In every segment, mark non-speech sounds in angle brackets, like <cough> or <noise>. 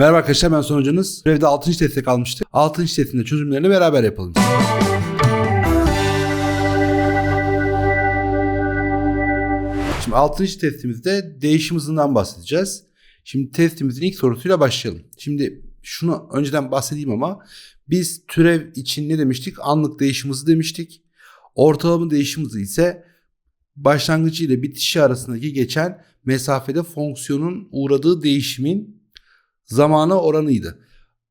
Merhaba arkadaşlar ben sonucunuz. Evde 6. testte kalmıştık. 6. testin de çözümlerini beraber yapalım. Şimdi 6. testimizde değişim hızından bahsedeceğiz. Şimdi testimizin ilk sorusuyla başlayalım. Şimdi şunu önceden bahsedeyim ama biz türev için ne demiştik? Anlık değişim hızı demiştik. Ortalama değişim hızı ise başlangıcı ile bitişi arasındaki geçen mesafede fonksiyonun uğradığı değişimin zamanı oranıydı.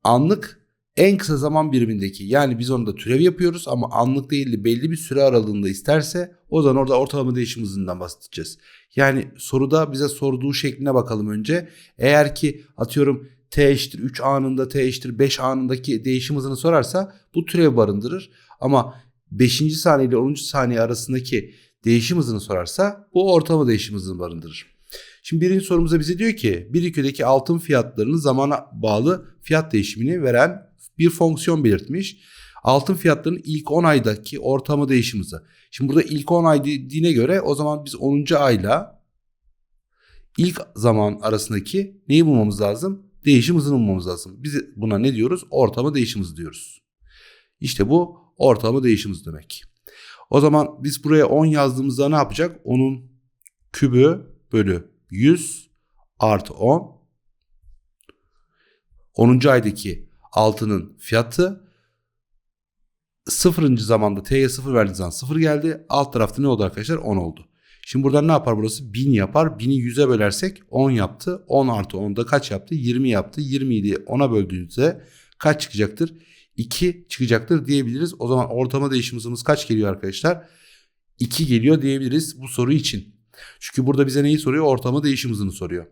Anlık en kısa zaman birimindeki yani biz onu da türev yapıyoruz ama anlık değil de belli bir süre aralığında isterse o zaman orada ortalama değişim hızından bahsedeceğiz. Yani soruda bize sorduğu şekline bakalım önce. Eğer ki atıyorum t eşittir 3 anında t eşittir 5 anındaki değişim hızını sorarsa bu türev barındırır. Ama 5. saniye ile 10. saniye arasındaki değişim hızını sorarsa bu ortalama değişim hızını barındırır. Şimdi birinci sorumuza bize diyor ki bir ülkedeki altın fiyatlarının zamana bağlı fiyat değişimini veren bir fonksiyon belirtmiş. Altın fiyatlarının ilk 10 aydaki ortalama değişim hızı. Şimdi burada ilk 10 ay dediğine göre o zaman biz 10. ayla ilk zaman arasındaki neyi bulmamız lazım? Değişim hızını bulmamız lazım. Biz buna ne diyoruz? Ortalama değişim hızı diyoruz. İşte bu ortalama değişim hızı demek. O zaman biz buraya 10 yazdığımızda ne yapacak? Onun kübü bölü 100 artı 10. 10. aydaki altının fiyatı sıfırıncı zamanda t'ye sıfır verdiği zaman sıfır geldi. Alt tarafta ne oldu arkadaşlar? 10 oldu. Şimdi buradan ne yapar burası? 1000 yapar. 1000'i 100'e bölersek 10 yaptı. 10 artı 10'da kaç yaptı? 20 yaptı. 20'yi 10'a böldüğünüzde kaç çıkacaktır? 2 çıkacaktır diyebiliriz. O zaman ortama değişim hızımız kaç geliyor arkadaşlar? 2 geliyor diyebiliriz bu soru için. Çünkü burada bize neyi soruyor? Ortama değişim hızını soruyor.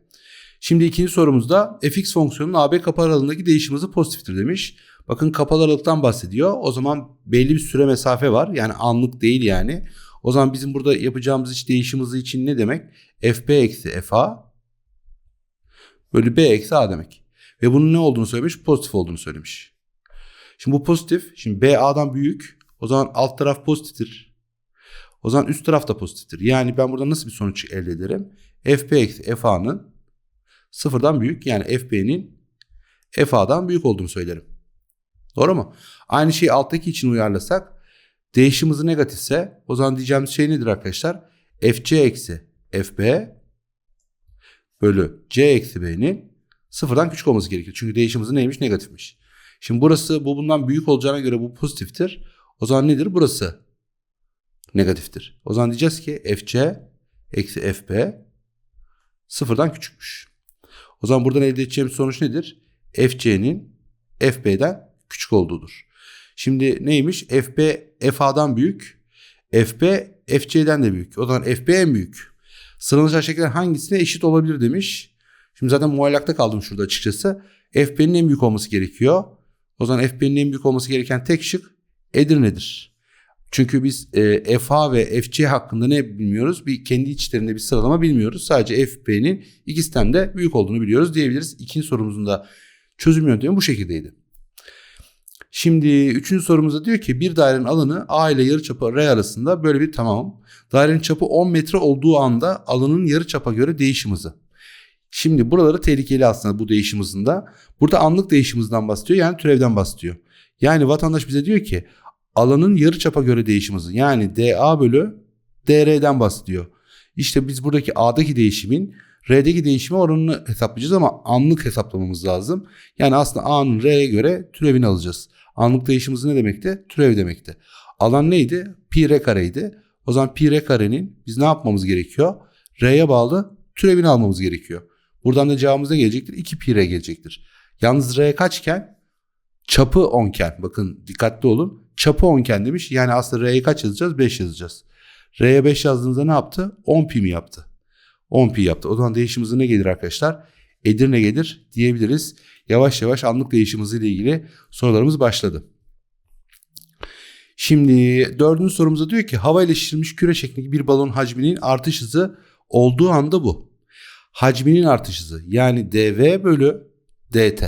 Şimdi ikinci sorumuzda fx fonksiyonunun AB kapalı aralığındaki değişim hızı pozitiftir demiş. Bakın kapalı aralıktan bahsediyor. O zaman belli bir süre mesafe var. Yani anlık değil yani. O zaman bizim burada yapacağımız iç değişim hızı için ne demek? fb eksi fa bölü b eksi a demek. Ve bunun ne olduğunu söylemiş? Pozitif olduğunu söylemiş. Şimdi bu pozitif. Şimdi b a'dan büyük. O zaman alt taraf pozitiftir. O zaman üst taraf da pozitiftir. Yani ben burada nasıl bir sonuç elde ederim? fb eksi fa'nın sıfırdan büyük. Yani fb'nin fa'dan büyük olduğunu söylerim. Doğru mu? Aynı şeyi alttaki için uyarlasak değişim hızı negatifse o zaman diyeceğimiz şey nedir arkadaşlar? fc eksi fb bölü c eksi b'nin sıfırdan küçük olması gerekiyor. Çünkü değişim hızı neymiş? Negatifmiş. Şimdi burası bu bundan büyük olacağına göre bu pozitiftir. O zaman nedir? Burası negatiftir. O zaman diyeceğiz ki fc eksi fb sıfırdan küçükmüş. O zaman buradan elde edeceğimiz sonuç nedir? fc'nin fb'den küçük olduğudur. Şimdi neymiş? fb fa'dan büyük. fb fc'den de büyük. O zaman fb en büyük. Sıralanacak şekiller hangisine eşit olabilir demiş. Şimdi zaten muallakta kaldım şurada açıkçası. fb'nin en büyük olması gerekiyor. O zaman fb'nin en büyük olması gereken tek şık Edirne'dir. Çünkü biz e, FA ve FC hakkında ne bilmiyoruz? Bir kendi içlerinde bir sıralama bilmiyoruz. Sadece FB'nin ikisinden de büyük olduğunu biliyoruz diyebiliriz. İkinci sorumuzun da çözüm yöntemi bu şekildeydi. Şimdi üçüncü sorumuzda diyor ki bir dairenin alanı A ile yarıçapı R arasında böyle bir tamam. Dairenin çapı 10 metre olduğu anda alanın yarıçapa göre değişim hızı. Şimdi buraları tehlikeli aslında bu değişim hızında. Burada anlık değişim hızından bahsediyor yani türevden bahsediyor. Yani vatandaş bize diyor ki alanın yarıçapa göre değişim hızı yani dA bölü dr'den bahsediyor. İşte biz buradaki A'daki değişimin R'deki değişime oranını hesaplayacağız ama anlık hesaplamamız lazım. Yani aslında A'nın R'ye göre türevini alacağız. Anlık değişim hızı ne demekti? Türev demekti. Alan neydi? Pi R kareydi. O zaman pi R karenin biz ne yapmamız gerekiyor? R'ye bağlı türevini almamız gerekiyor. Buradan da cevabımız ne gelecektir? 2 pi R gelecektir. Yalnız R kaçken? Çapı 10 iken. Bakın dikkatli olun. Çapı 10 iken demiş. Yani aslında R'ye kaç yazacağız? 5 yazacağız. R'ye 5 yazdığınızda ne yaptı? 10 pi mi yaptı? 10 pi yaptı. O zaman değişim hızı ne gelir arkadaşlar? Edirne gelir diyebiliriz. Yavaş yavaş anlık değişim hızı ile ilgili sorularımız başladı. Şimdi dördüncü sorumuza diyor ki hava ile şişirilmiş küre şeklindeki bir balon hacminin artış hızı olduğu anda bu. Hacminin artış hızı yani dv bölü dt.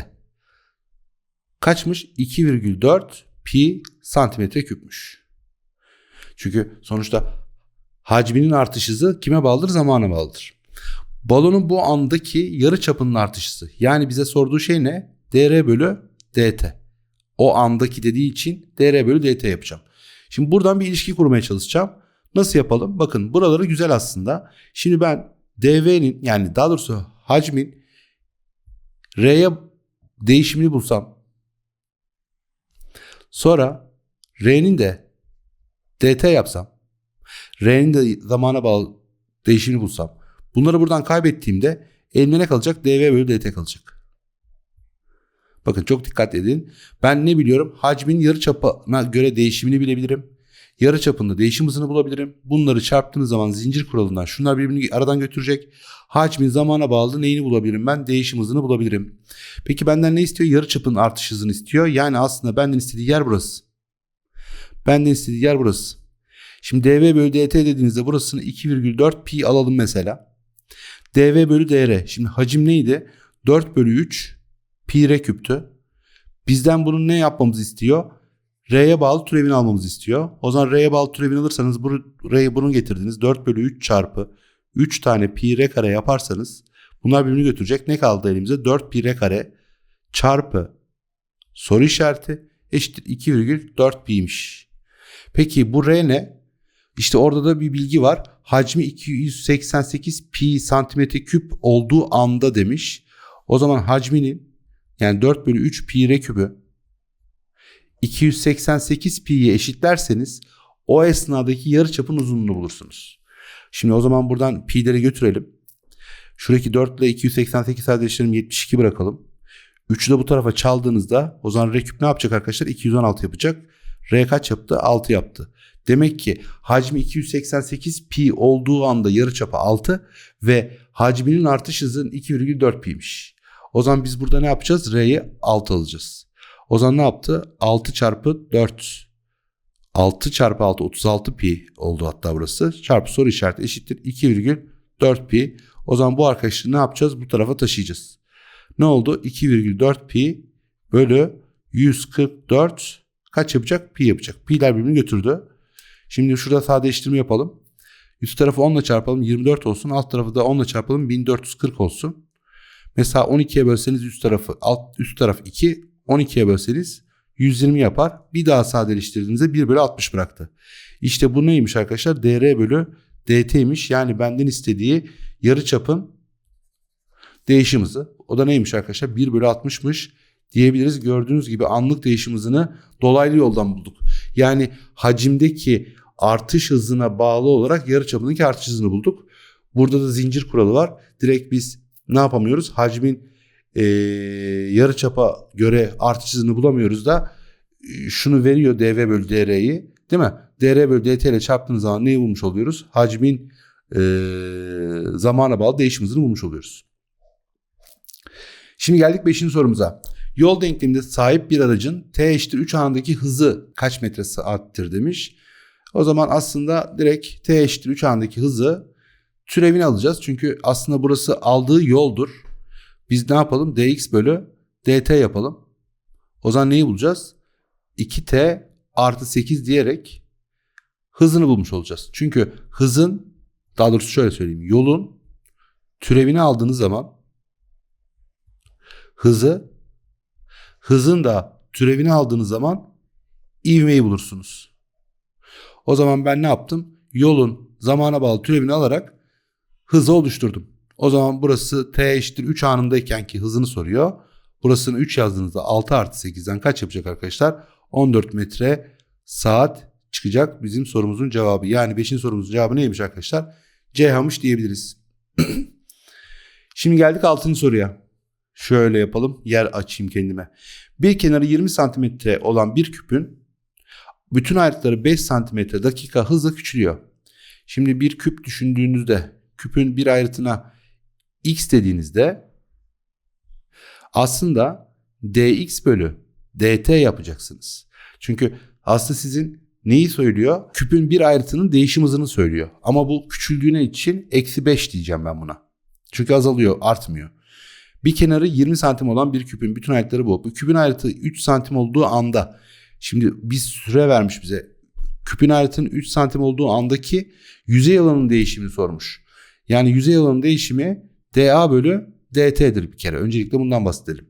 Kaçmış? 2,4 pi santimetre küpmüş. Çünkü sonuçta hacminin artış hızı kime bağlıdır? Zamana bağlıdır. balonun bu andaki yarı çapının artışısı. Yani bize sorduğu şey ne? dr bölü dt. O andaki dediği için dr bölü dt yapacağım. Şimdi buradan bir ilişki kurmaya çalışacağım. Nasıl yapalım? Bakın buraları güzel aslında. Şimdi ben dv'nin yani daha doğrusu hacmin r'ye değişimini bulsam sonra r'nin de dt yapsam r'nin de zamana bağlı değişimini bulsam bunları buradan kaybettiğimde elimde ne kalacak? dv bölü dt kalacak. Bakın çok dikkat edin. Ben ne biliyorum? Hacmin yarı çapına göre değişimini bilebilirim. Yarı çapında değişim hızını bulabilirim. Bunları çarptığınız zaman zincir kuralından şunlar birbirini aradan götürecek. Hacmin zamana bağlı neyini bulabilirim ben? Değişim hızını bulabilirim. Peki benden ne istiyor? Yarı çapın artış hızını istiyor. Yani aslında benden istediği yer burası. Benden istediği yer burası. Şimdi dv bölü dt dediğinizde burasını 2,4 pi alalım mesela. dv bölü dr. Şimdi hacim neydi? 4 bölü 3 pi r küptü. Bizden bunun ne yapmamızı istiyor? R'ye bağlı türevini almamızı istiyor. O zaman R'ye bağlı türevini alırsanız bu R'ye bunu getirdiniz. 4 bölü 3 çarpı 3 tane pi r kare yaparsanız bunlar birbirini götürecek. Ne kaldı elimize? 4 pi r kare çarpı soru işareti eşittir 2,4 pi'ymiş. Peki bu R ne? İşte orada da bir bilgi var. Hacmi 288 pi santimetre küp olduğu anda demiş. O zaman hacminin yani 4 bölü 3 pi r kübü 288 pi'ye eşitlerseniz o esnadaki yarıçapın uzunluğunu bulursunuz. Şimdi o zaman buradan pi'leri götürelim. Şuradaki 4 ile 288 sadeleştirelim 72 bırakalım. 3'ü de bu tarafa çaldığınızda o zaman r küp ne yapacak arkadaşlar? 216 yapacak. R kaç yaptı? 6 yaptı. Demek ki hacmi 288 pi olduğu anda yarıçapı 6 ve hacminin artış hızı 2,4 pi'miş. O zaman biz burada ne yapacağız? R'yi 6 alacağız. O zaman ne yaptı? 6 çarpı 4. 6 çarpı 6 36 pi oldu hatta burası. Çarpı soru işareti eşittir 2,4 pi. O zaman bu arkadaşları ne yapacağız? Bu tarafa taşıyacağız. Ne oldu? 2,4 pi bölü 144 kaç yapacak? Pi yapacak. Pi'ler birbirini götürdü. Şimdi şurada sadeleştirme yapalım. Üst tarafı 10 ile çarpalım 24 olsun. Alt tarafı da 10 ile çarpalım 1440 olsun. Mesela 12'ye bölseniz üst tarafı alt üst taraf 2, 12'ye bölseniz 120 yapar. Bir daha sadeleştirdiğinizde 1 bölü 60 bıraktı. İşte bu neymiş arkadaşlar? dr bölü dt'ymiş. Yani benden istediği yarı çapın değişim hızı. O da neymiş arkadaşlar? 1 bölü 60'mış diyebiliriz. Gördüğünüz gibi anlık değişim hızını dolaylı yoldan bulduk. Yani hacimdeki artış hızına bağlı olarak yarı çapındaki artış hızını bulduk. Burada da zincir kuralı var. Direkt biz ne yapamıyoruz? Hacmin e, yarı çapa göre artış hızını bulamıyoruz da e, şunu veriyor dv bölü dr'yi değil mi? dr bölü dt ile çarptığınız zaman neyi bulmuş oluyoruz? Hacmin e, zamana bağlı değişim hızını bulmuş oluyoruz. Şimdi geldik 5. sorumuza. Yol denkleminde sahip bir aracın t eşittir 3 anındaki hızı kaç metre saattir demiş. O zaman aslında direkt t eşittir 3 anındaki hızı türevini alacağız. Çünkü aslında burası aldığı yoldur. Biz ne yapalım? dx bölü dt yapalım. O zaman neyi bulacağız? 2t artı 8 diyerek hızını bulmuş olacağız. Çünkü hızın daha doğrusu şöyle söyleyeyim. Yolun türevini aldığınız zaman hızı hızın da türevini aldığınız zaman ivmeyi bulursunuz. O zaman ben ne yaptım? Yolun zamana bağlı türevini alarak hızı oluşturdum. O zaman burası t eşittir 3 anındayken ki hızını soruyor. Burasını 3 yazdığınızda 6 artı 8'den kaç yapacak arkadaşlar? 14 metre saat çıkacak bizim sorumuzun cevabı. Yani 5. sorumuzun cevabı neymiş arkadaşlar? Ceyhan'mış diyebiliriz. <clears throat> Şimdi geldik 6. soruya. Şöyle yapalım. Yer açayım kendime. Bir kenarı 20 santimetre olan bir küpün bütün ayrıtları 5 santimetre dakika hızla küçülüyor. Şimdi bir küp düşündüğünüzde küpün bir ayrıtına x dediğinizde aslında dx bölü dt yapacaksınız. Çünkü aslında sizin neyi söylüyor? Küpün bir ayrıtının değişim hızını söylüyor. Ama bu küçüldüğüne için eksi 5 diyeceğim ben buna. Çünkü azalıyor, artmıyor. Bir kenarı 20 santim olan bir küpün bütün ayrıtları bu. Bu küpün ayrıtı 3 santim olduğu anda şimdi bir süre vermiş bize. Küpün ayrıtının 3 santim olduğu andaki yüzey alanının değişimini sormuş. Yani yüzey alanının değişimi dA bölü dt'dir bir kere. Öncelikle bundan bahsedelim.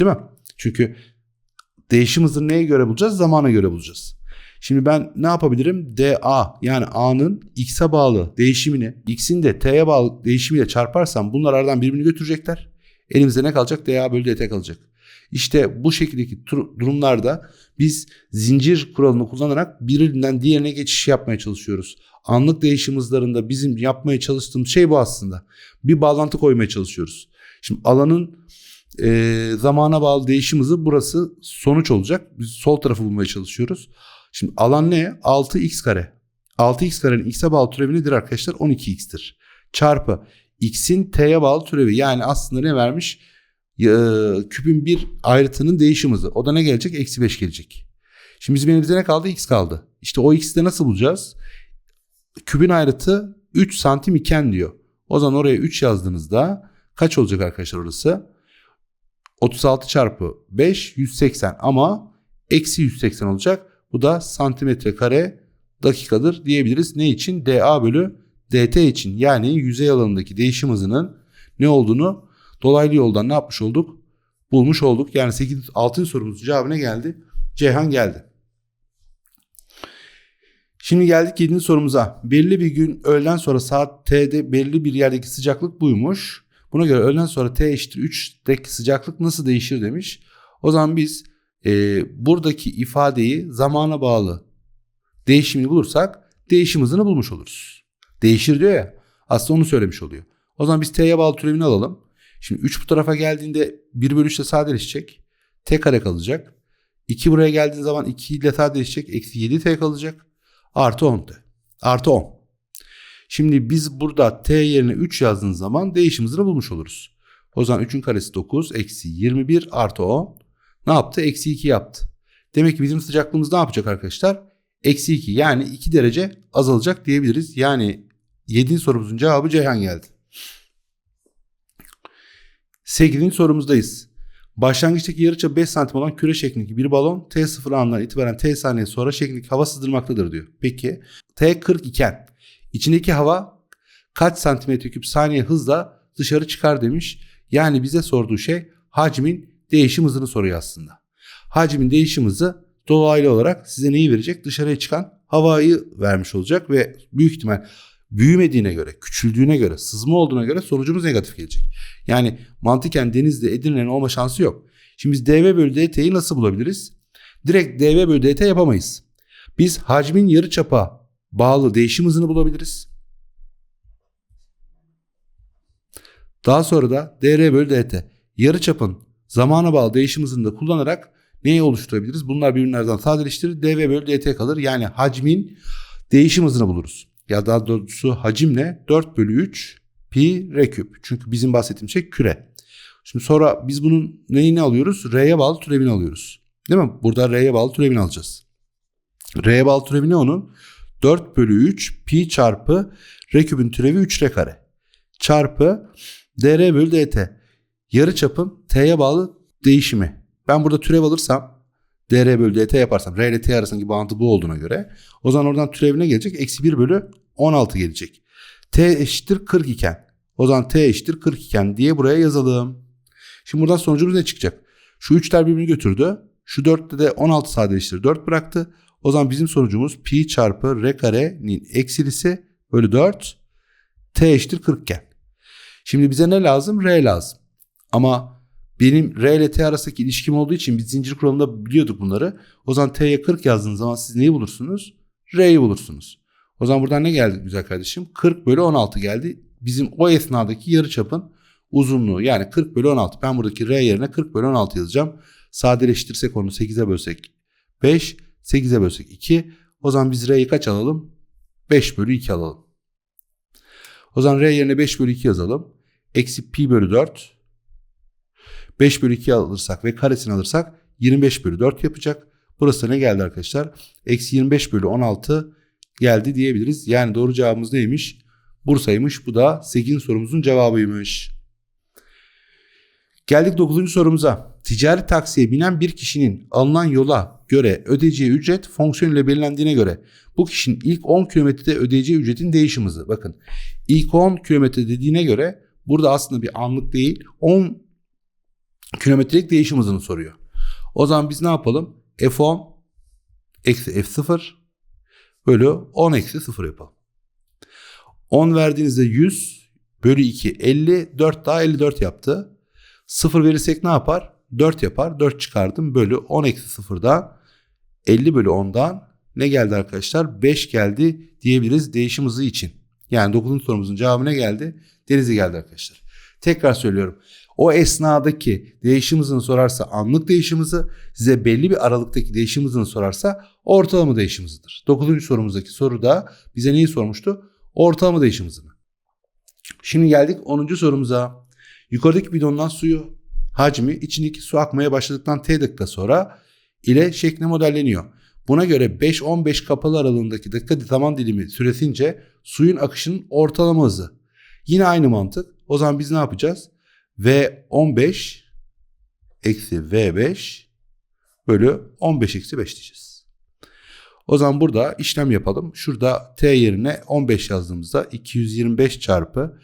Değil mi? Çünkü değişim hızını neye göre bulacağız? Zamana göre bulacağız. Şimdi ben ne yapabilirim? dA yani A'nın X'e bağlı değişimini X'in de T'ye bağlı değişimiyle çarparsam bunlar aradan birbirini götürecekler. Elimizde ne kalacak? dA bölü dt kalacak. İşte bu şekildeki durumlarda biz zincir kuralını kullanarak birinden diğerine geçiş yapmaya çalışıyoruz. Anlık değişim hızlarında bizim yapmaya çalıştığımız şey bu aslında. Bir bağlantı koymaya çalışıyoruz. Şimdi alanın e, zamana bağlı değişim hızı burası sonuç olacak. Biz sol tarafı bulmaya çalışıyoruz. Şimdi alan ne? 6x kare. 6x karenin x'e bağlı türevi nedir arkadaşlar? 12x'tir. Çarpı x'in t'ye bağlı türevi. Yani aslında ne vermiş? Ee, küpün bir ayrıtının değişim hızı. O da ne gelecek? Eksi 5 gelecek. Şimdi bizim elimizde ne kaldı? X kaldı. İşte o x'i de nasıl bulacağız? Küpün ayrıtı 3 santim iken diyor. O zaman oraya 3 yazdığınızda kaç olacak arkadaşlar orası? 36 çarpı 5 180 ama eksi 180 olacak. Bu da santimetre kare dakikadır diyebiliriz. Ne için? dA bölü dt için yani yüzey alanındaki değişim hızının ne olduğunu dolaylı yoldan ne yapmış olduk? Bulmuş olduk. Yani 8, 6. sorumuzun cevabı ne geldi? Ceyhan geldi. Şimdi geldik 7. sorumuza. Belli bir gün öğleden sonra saat T'de belli bir yerdeki sıcaklık buymuş. Buna göre öğleden sonra T eşittir 3'teki sıcaklık nasıl değişir demiş. O zaman biz e, buradaki ifadeyi zamana bağlı değişimini bulursak değişim hızını bulmuş oluruz. Değişir diyor ya. Aslında onu söylemiş oluyor. O zaman biz t'ye bağlı türevini alalım. Şimdi 3 bu tarafa geldiğinde 1 bölü 3 ile sadeleşecek. t kare kalacak. 2 buraya geldiği zaman 2 ile sadeleşecek. Eksi 7 t kalacak. Artı 10 t. Artı 10. Şimdi biz burada t yerine 3 yazdığımız zaman değişim hızını bulmuş oluruz. O zaman 3'ün karesi 9 eksi 21 artı 10 ne yaptı? Eksi 2 yaptı. Demek ki bizim sıcaklığımız ne yapacak arkadaşlar? Eksi 2 yani 2 derece azalacak diyebiliriz. Yani 7. sorumuzun cevabı Ceyhan geldi. 8. sorumuzdayız. Başlangıçtaki yarıçapı 5 santim olan küre şeklindeki bir balon T0 anından itibaren T saniye sonra şeklindeki hava sızdırmaktadır diyor. Peki T 40 iken içindeki hava kaç santimetre küp saniye hızla dışarı çıkar demiş. Yani bize sorduğu şey hacmin değişim hızını soruyor aslında. Hacmin değişim hızı dolaylı olarak size neyi verecek? Dışarıya çıkan havayı vermiş olacak ve büyük ihtimal büyümediğine göre, küçüldüğüne göre, sızma olduğuna göre sonucumuz negatif gelecek. Yani mantıken denizde Edirne'nin olma şansı yok. Şimdi biz dv bölü dt'yi nasıl bulabiliriz? Direkt dv bölü dt yapamayız. Biz hacmin yarı çapa bağlı değişim hızını bulabiliriz. Daha sonra da dr bölü dt yarı çapın zamana bağlı değişim hızını da kullanarak neyi oluşturabiliriz? Bunlar birbirlerinden sadeleştirir. dv bölü dt kalır. Yani hacmin değişim hızını buluruz. Ya daha doğrusu hacim ne? 4 bölü 3 pi r küp. Çünkü bizim bahsettiğimiz şey küre. Şimdi sonra biz bunun neyini alıyoruz? R'ye bağlı türevini alıyoruz. Değil mi? Burada R'ye bağlı türevini alacağız. R'ye bağlı türevi ne onun? 4 bölü 3 pi çarpı r küpün türevi 3 r kare. Çarpı dr bölü dt yarı çapın t'ye bağlı değişimi. Ben burada türev alırsam dr bölü dt yaparsam r ile t arasındaki bağıntı bu olduğuna göre o zaman oradan türevine gelecek. Eksi 1 bölü 16 gelecek. t eşittir 40 iken o zaman t eşittir 40 iken diye buraya yazalım. Şimdi buradan sonucumuz ne çıkacak? Şu 3'ler birbirini götürdü. Şu 4'te de 16 sadeleştir 4 bıraktı. O zaman bizim sonucumuz pi çarpı r karenin eksilisi bölü 4 t eşittir 40 iken. Şimdi bize ne lazım? R lazım. Ama benim R ile T arasındaki ilişkim olduğu için biz zincir kuralında biliyorduk bunları. O zaman T'ye 40 yazdığınız zaman siz neyi bulursunuz? R'yi bulursunuz. O zaman buradan ne geldi güzel kardeşim? 40 bölü 16 geldi. Bizim o esnadaki yarı çapın uzunluğu yani 40 bölü 16. Ben buradaki R yerine 40 bölü 16 yazacağım. Sadeleştirsek onu 8'e bölsek 5, 8'e bölsek 2. O zaman biz R'yi kaç alalım? 5 bölü 2 alalım. O zaman R yerine 5 bölü 2 yazalım. Eksi pi bölü 4 5 bölü 2 alırsak ve karesini alırsak 25 bölü 4 yapacak. Burası ne geldi arkadaşlar? Eksi 25 bölü 16 geldi diyebiliriz. Yani doğru cevabımız neymiş? Bursa'ymış. Bu da 8. sorumuzun cevabıymış. Geldik 9. sorumuza. Ticari taksiye binen bir kişinin alınan yola göre ödeyeceği ücret fonksiyon ile belirlendiğine göre bu kişinin ilk 10 kilometrede ödeyeceği ücretin değişim hızı. Bakın ilk 10 kilometre dediğine göre burada aslında bir anlık değil 10 kilometrelik değişim hızını soruyor. O zaman biz ne yapalım? F10 eksi F0 bölü 10 eksi 0 yapalım. 10 verdiğinizde 100 bölü 2 50 4 daha 54 yaptı. 0 verirsek ne yapar? 4 yapar. 4 çıkardım bölü 10 eksi 0'dan 50 bölü 10'dan ne geldi arkadaşlar? 5 geldi diyebiliriz değişim hızı için. Yani 9. sorumuzun cevabı ne geldi? Denize geldi arkadaşlar. Tekrar söylüyorum. O esnadaki değişim hızını sorarsa anlık değişim hızı, size belli bir aralıktaki değişim hızını sorarsa ortalama değişim hızıdır. 9. sorumuzdaki soruda bize neyi sormuştu? Ortalama değişim hızını. Şimdi geldik 10. sorumuza. Yukarıdaki bidondan suyu hacmi içindeki su akmaya başladıktan t dakika sonra ile şekli modelleniyor. Buna göre 5-15 kapalı aralığındaki dakika zaman dilimi süresince suyun akışının ortalama hızı. Yine aynı mantık. O zaman biz ne yapacağız? V15 eksi V5 bölü 15 eksi 5 diyeceğiz. O zaman burada işlem yapalım. Şurada t yerine 15 yazdığımızda 225 çarpı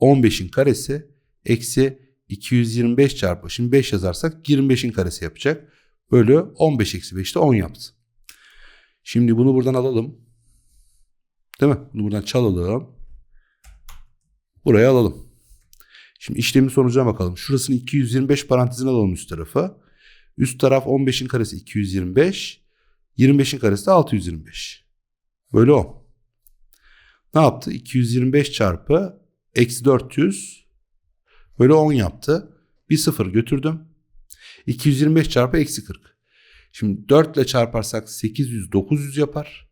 15'in karesi eksi 225 çarpı. Şimdi 5 yazarsak 25'in karesi yapacak. Bölü 15 eksi 5 de 10 yaptı. Şimdi bunu buradan alalım. Değil mi? Bunu buradan çalalım. Buraya alalım. Şimdi işlemin sonucuna bakalım. Şurasını 225 parantezine alalım üst tarafı. Üst taraf 15'in karesi 225. 25'in karesi de 625. Böyle 10. Ne yaptı? 225 çarpı eksi 400 böyle 10 yaptı. Bir sıfır götürdüm. 225 çarpı eksi 40. Şimdi 4 ile çarparsak 800 900 yapar.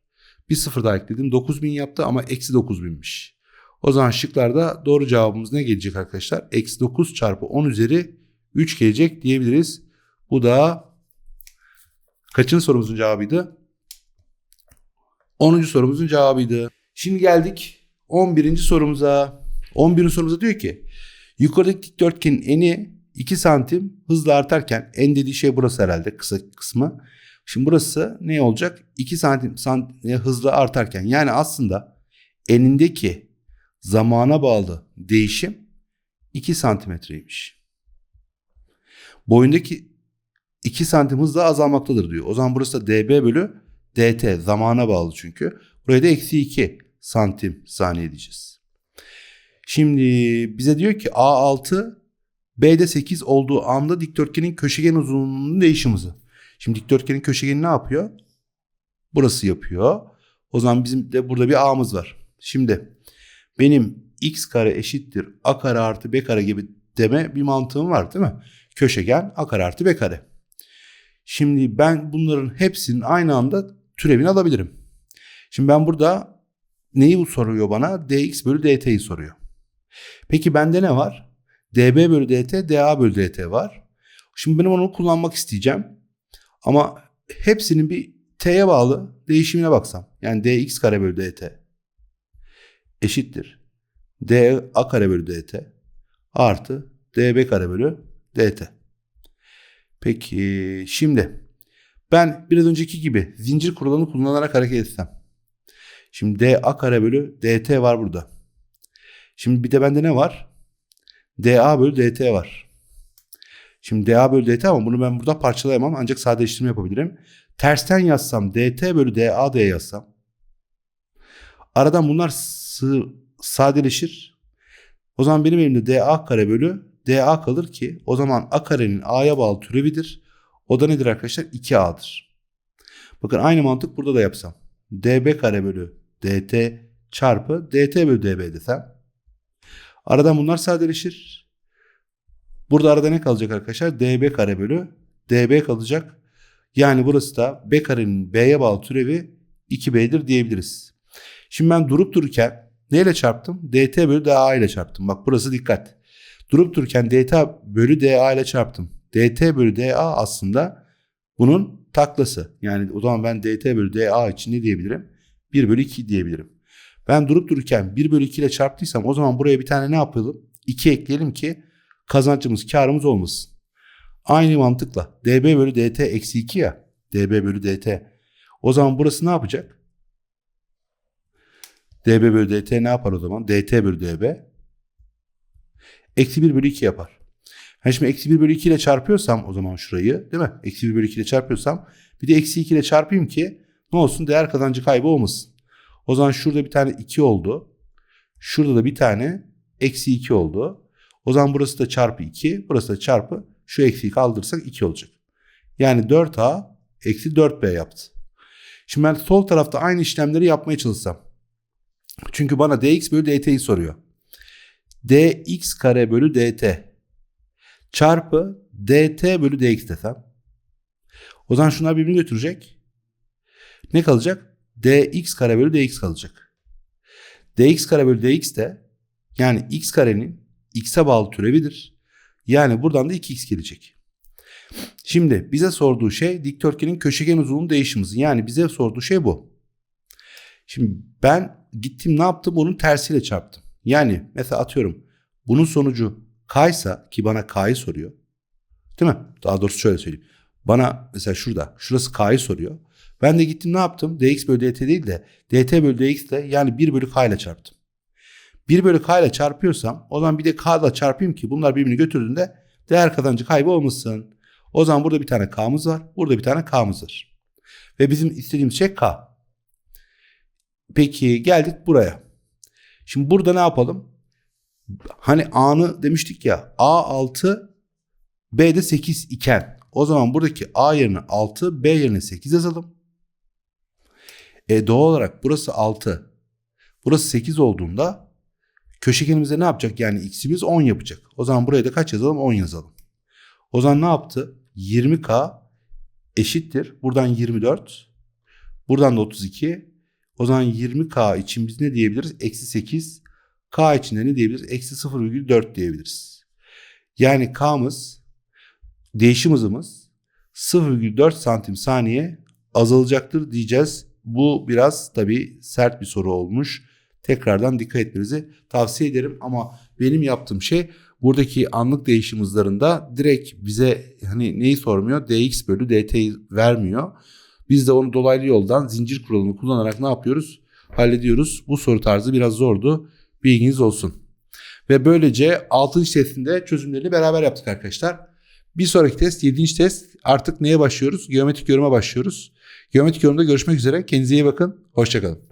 Bir sıfır daha ekledim 9000 yaptı ama eksi 9000'miş. O zaman şıklarda doğru cevabımız ne gelecek arkadaşlar? Eksi 9 çarpı 10 üzeri 3 gelecek diyebiliriz. Bu da kaçıncı sorumuzun cevabıydı? 10. sorumuzun cevabıydı. Şimdi geldik 11. sorumuza. 11. sorumuza diyor ki yukarıdaki dikdörtgenin eni 2 santim hızla artarken en dediği şey burası herhalde kısa kısmı. Şimdi burası ne olacak? 2 santim, santim hızla artarken yani aslında enindeki zamana bağlı değişim 2 santimetreymiş. Boyundaki 2 santim hızla azalmaktadır diyor. O zaman burası da dB bölü dt zamana bağlı çünkü. Buraya da eksi 2 santim saniye diyeceğiz. Şimdi bize diyor ki A6 B'de 8 olduğu anda dikdörtgenin köşegen uzunluğunun değişim hızı. Şimdi dikdörtgenin köşegeni ne yapıyor? Burası yapıyor. O zaman bizim de burada bir A'mız var. Şimdi benim x kare eşittir a kare artı b kare gibi deme bir mantığım var değil mi? Köşegen a kare artı b kare. Şimdi ben bunların hepsinin aynı anda türevini alabilirim. Şimdi ben burada neyi soruyor bana? dx bölü dt'yi soruyor. Peki bende ne var? db bölü dt, da bölü dt var. Şimdi benim onu kullanmak isteyeceğim. Ama hepsinin bir t'ye bağlı değişimine baksam. Yani dx kare bölü dt eşittir. d a kare bölü dt artı db kare bölü dt. Peki şimdi ben biraz önceki gibi zincir kuralını kullanarak hareket etsem. Şimdi d a kare bölü dt var burada. Şimdi bir de bende ne var? dA bölü dt var. Şimdi dA bölü dt ama bunu ben burada parçalayamam ancak sadeleştirme yapabilirim. Tersten yazsam dt bölü da diye yazsam. Aradan bunlar sığ, sadeleşir. O zaman benim elimde dA kare bölü dA kalır ki o zaman a karenin a'ya bağlı türevidir. O da nedir arkadaşlar? 2a'dır. Bakın aynı mantık burada da yapsam. db kare bölü dt çarpı dt bölü db desem. Aradan bunlar sadeleşir. Burada arada ne kalacak arkadaşlar? db kare bölü db kalacak. Yani burası da b karenin b'ye bağlı türevi 2b'dir diyebiliriz. Şimdi ben durup dururken neyle çarptım? dt bölü da ile çarptım. Bak burası dikkat. Durup dururken dt bölü da ile çarptım. dt bölü da aslında bunun taklası. Yani o zaman ben dt bölü da için ne diyebilirim? 1 bölü 2 diyebilirim. Ben durup dururken 1 bölü 2 ile çarptıysam o zaman buraya bir tane ne yapalım? 2 ekleyelim ki kazancımız karımız olmasın. Aynı mantıkla db bölü dt eksi 2 ya. db bölü dt. O zaman burası ne yapacak? Db bölü dt ne yapar o zaman? dt bölü db Eksi 1 bölü 2 yapar. Ben şimdi eksi 1 bölü 2 ile çarpıyorsam o zaman şurayı değil mi? Eksi 1 bölü 2 ile çarpıyorsam bir de eksi 2 ile çarpayım ki ne olsun değer kazancı kaybı olmasın. O zaman şurada bir tane 2 oldu. Şurada da bir tane eksi 2 oldu. O zaman burası da çarpı 2. Burası da çarpı şu eksiyi kaldırırsak 2 olacak. Yani 4a eksi 4b yaptı. Şimdi ben sol tarafta aynı işlemleri yapmaya çalışsam. Çünkü bana dx bölü dt'yi soruyor. dx kare bölü dt çarpı dt bölü dx desem. O zaman şunlar birbirini götürecek. Ne kalacak? dx kare bölü dx kalacak. dx kare bölü dx de yani x karenin x'e bağlı türevidir. Yani buradan da 2x gelecek. Şimdi bize sorduğu şey dikdörtgenin köşegen uzunluğunun değişimi. Yani bize sorduğu şey bu. Şimdi ben gittim ne yaptım? Onun tersiyle çarptım. Yani mesela atıyorum bunun sonucu k'ysa ki bana k'yı soruyor. Değil mi? Daha doğrusu şöyle söyleyeyim. Bana mesela şurada şurası k'yı soruyor. Ben de gittim ne yaptım? dx bölü dt değil de dt bölü dx ile yani 1 bölü k ile çarptım. 1 bölü k ile çarpıyorsam o zaman bir de k ile çarpayım ki bunlar birbirini götürdüğünde değer kazancı kaybı olmasın. O zaman burada bir tane k'mız var. Burada bir tane k'mız var. Ve bizim istediğimiz şey k. Peki geldik buraya. Şimdi burada ne yapalım? Hani a'nı demiştik ya a6 b'de 8 iken o zaman buradaki a yerine 6 b yerine 8 yazalım. E doğal olarak burası 6 burası 8 olduğunda köşegenimizde ne yapacak? Yani x'imiz 10 yapacak. O zaman buraya da kaç yazalım? 10 yazalım. O zaman ne yaptı? 20k eşittir. Buradan 24. Buradan da 32. O zaman 20k için biz ne diyebiliriz? Eksi 8. K için de ne diyebiliriz? Eksi 0,4 diyebiliriz. Yani k'mız değişim hızımız 0,4 santim saniye azalacaktır diyeceğiz. Bu biraz tabii sert bir soru olmuş. Tekrardan dikkat etmenizi tavsiye ederim ama benim yaptığım şey buradaki anlık değişim hızlarında direkt bize hani neyi sormuyor? dx bölü dt'yi vermiyor. Biz de onu dolaylı yoldan zincir kuralını kullanarak ne yapıyoruz? Hallediyoruz. Bu soru tarzı biraz zordu. Bilginiz olsun. Ve böylece 6. testinde çözümlerini beraber yaptık arkadaşlar. Bir sonraki test 7. test artık neye başlıyoruz? Geometrik yoruma başlıyoruz. Geometrik yorumda görüşmek üzere. Kendinize iyi bakın. Hoşçakalın.